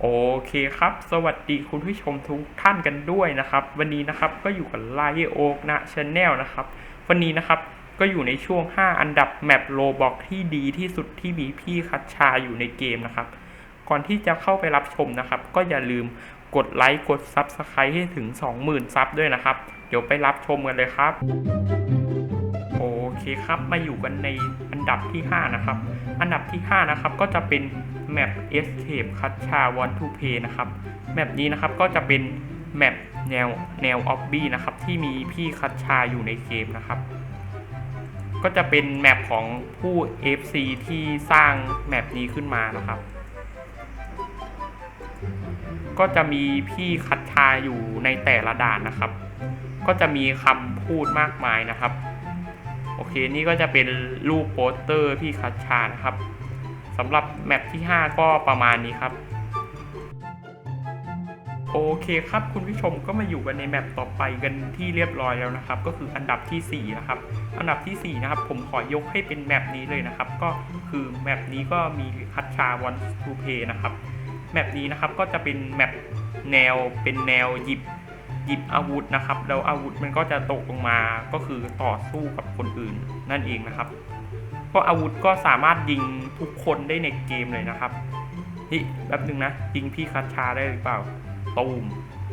โอเคครับ สวัสดีคุณผู้ชมทุกท่านกันด้วยนะครับ วันนี้นะครับก็อยู่กับไลโอกนะชาแนลนะครับ วันนี้นะครับก็อยู่ในช่วง 5 อันดับแมปโลบอกที่ดีที่สุดที่มีพี่คัชชาอยู่ในเกมนะครับ ก่อนที่จะเข้าไปรับชมนะครับ ก็อย่าลืมกดไลค์กด Subscribe ให้ถึง 20,000ซับด้วยนะครับ เดี๋ยวไปรับชมกันเลยครับ โอเคครับมาอยู่กันในอันดับที่ 5 นะครับ อันดับที่ 5 นะครับก็จะเป็น แมป Escape คั t ชา Want to Play นะครับแมปนี้นะครับก็จะเป็นแมปแนวแนวออบบี้นะครับที่มีพี่คัชชาอยู่ในเกมนะครับ ก็จะเป็นแมปของผู้ FC ที่สร้างแมปนี้ขึ้นมานะครับ ก็จะมีพี่คัชชาอยู่ในแต่ละด่านนะครับ ก็จะมีคำพูดมากมายนะครับ โอเคนี่ก็จะเป็นรูปโปสเตอร์พี่คัชชานะครับ สำหรับแมปที่ 5 ก็ประมาณนี้ครับ โอเคครับคุณผู้ชมก็มาอยู่กันในแมปต่อไปกันที่เรียบร้อยแล้วนะครับ ก็คืออันดับทีสี่4 นะครับ อันดับทีสี่ 4 นะครับ ผมขอยกให้เป็นแมปนี้เลยนะครับ ก็คือแมปนี้ก็มีคัชชาวันทูเพนะครับแมปนี้นะครับก็จะเป็นแมปแนวเป็นแนวหยิบหยิบอาวุธนะครับ แล้วอาวุธมันก็จะตกลงมาก็คือต่อสู้กับคนอื่นนั่นเองนะครับ ก็อาวุธก็สามารถยิงทุกคนได้ในเกมเลยนะครับนี่แป๊บนึงนะ ยิงพี่คัชชาได้หรือเปล่าตูม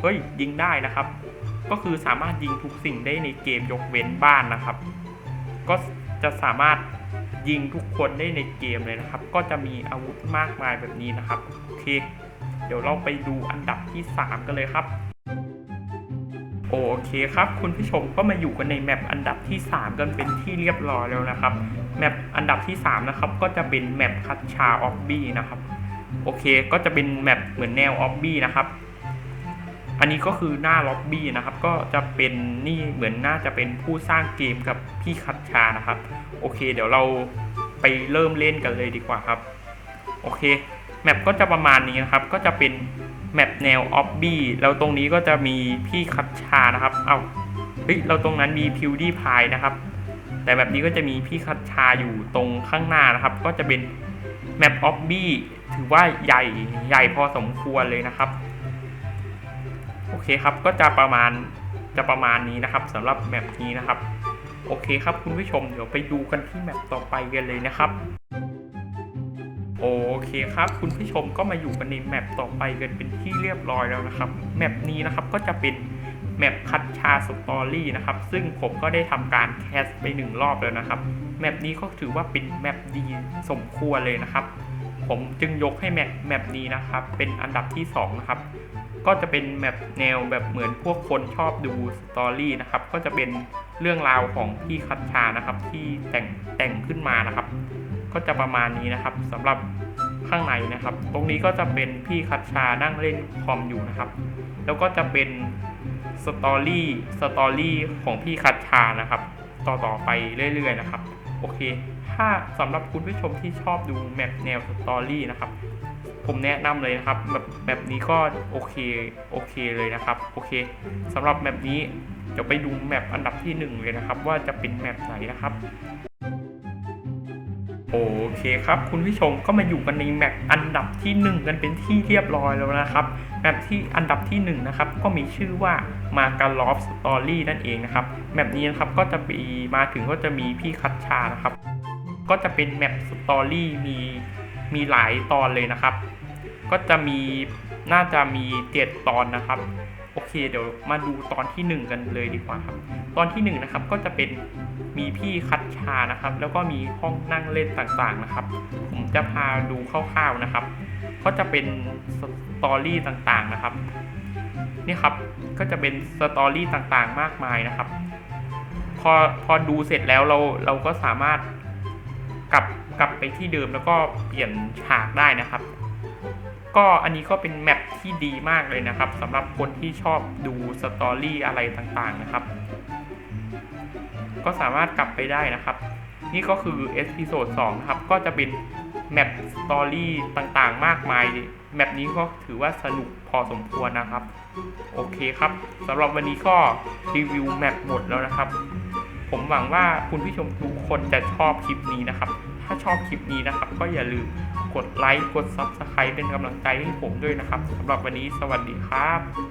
เฮ้ยยิงได้นะครับ ก็คือสามารถยิงทุกสิ่งได้ในเกมยกเว้นบ้านนะครับ ก็จะสามารถยิงทุกคนได้ในเกมเลยนะครับ ก็จะมีอาวุธมากมายแบบนี้นะครับโอเค เดี๋ยวเราไปดูอันดับที่ 3 กันเลยครับ โอเคครับ คุณผู้ชมก็มาอยู่กันในแมปอันดับที่ 3 กันเป็นที่เรียบร้อยแล้วนะครับแมปอันดับที่ 3 นะครับ ก็จะเป็นแมปคัตชาออบบี้นะครับ โอเคก็จะเป็นแมปเหมือนแนวออบบี้นะครับ อันนี้ก็คือหน้าล็อบบี้นะครับ ก็จะเป็นนี่เหมือนน่าจะเป็นผู้สร้างเกมกับพี่คัตชานะครับ โอเค เดี๋ยวเราไปเริ่มเล่นกันเลยดีกว่าครับ โอเคแมปก็จะประมาณนี้นะครับ ก็จะเป็น แมปแนวออบบี้แล้วตรงนี้ก็จะมีพี่คัตชานะครับ เอาเฮ้ยเราตรงนั้นมีพิวดี้พายนะครับ แต่แบบนี้ก็จะมีพี่คัตชาอยู่ตรงข้างหน้านะครับ ก็จะเป็นแมปออบบี้ถือว่าใหญ่ใหญ่พอสมควรเลยนะครับ โอเคครับก็จะประมาณจะประมาณนี้นะครับสำหรับแมปนี้นะครับ โอเคครับคุณผู้ชมเดี๋ยวไปดูกันที่แมปต่อไปกันเลยนะครับ โอเคครับ คุณผู้ชมก็มาอยู่กันในแมปต่อไปกันเป็นที่เรียบร้อยแล้วนะครับ แมปนี้นะครับก็จะเป็นแมปคัตชาสตอรี่นะครับ ซึ่งผมก็ได้ทำการแคสไปหนึ่งรอบแล้วนะครับ แมปนี้ก็ถือว่าเป็นแมปดีสมควรเลยนะครับ ผมจึงยกให้แมปแมปนี้นะครับ เป็นอันดับที่สองนะครับ ก็จะเป็นแมปแนวแบบเหมือนพวกคนชอบดูสตอรี่นะครับ ก็จะเป็นเรื่องราวของพี่คัตชานะครับ ที่แต่งแต่งขึ้นมานะครับ ก็จะประมาณนี้นะครับสำหรับข้างในนะครับ ตรงนี้ก็จะเป็นพี่คัตชานั่งเล่นคอมอยู่นะครับ แล้วก็จะเป็นสตอรี่สตอรี่ของพี่คัตชานะครับ ต่อต่อไปเรื่อยๆนะครับ โอเค ถ้าสำหรับคุณผู้ชมที่ชอบดูแมปแนวสตอรี่นะครับผมแนะนำเลยนะครับแบบแบบนี้ก็โอเคโอเคเลยนะครับโอเคสำหรับแมปนี้เดี๋ยวไปดูแมปอันดับที่หนึ่งเลยนะครับ ว่าจะเป็นแมปไหนนะครับ โอเคครับ คุณผู้ชมก็มาอยู่กันในแมปอันดับที่ 1 กันเป็นที่เรียบร้อยแล้วนะครับแมปที่อันดับที่1นะครับก็มีชื่อว่ามาการอฟสตอรี่นั่นเองนะครับแมปนี้นะครับก็จะมีมาถึงก็จะมีพี่คัตชานะครับ ก็จะเป็นแมปสตอรี่มีมีหลายตอนเลยนะครับ ก็จะมีน่าจะมีเจ็ดตอนนะครับ โอเค เดี๋ยวมาดูตอนที่หนึ่งกันเลยดีกว่าครับ ตอนที่หนึ่งนะครับ ก็จะเป็นมีพี่คัดชานะครับ แล้วก็มีห้องนั่งเล่นต่างๆนะครับ ผมจะพาดูคร่าวๆนะครับ ก็จะเป็นสตอรี่ต่างๆนะครับ นี่ครับ ก็จะเป็นสตอรี่ต่างๆ มากมายนะครับ พอพอดูเสร็จแล้วเราเราก็สามารถกลับกลับไปที่เดิมแล้วก็เปลี่ยนฉากได้นะครับ ก็อันนี้ก็เป็นแมปที่ดีมากเลยนะครับสำหรับคนที่ชอบดูสตอรี่อะไรต่างๆนะครับ ก็สามารถกลับไปได้นะครับ นี่ก็คือเอพิโซด2นะครับ ก็จะเป็นแมปสตอรี่ต่างๆ มากมาย แมปนี้ก็ถือว่าสนุกพอสมควรนะครับ โอเคครับสำหรับวันนี้ก็รีวิวแมปหมดแล้วนะครับ ผมหวังว่าคุณผู้ชมทุกคนจะชอบคลิปนี้นะครับ ถ้าชอบคลิปนี้นะครับ ก็อย่าลืมกดไลค์ กด Subscribe เป็นกำลังใจให้ผมด้วยนะครับสำหรับวันนี้สวัสดีครับ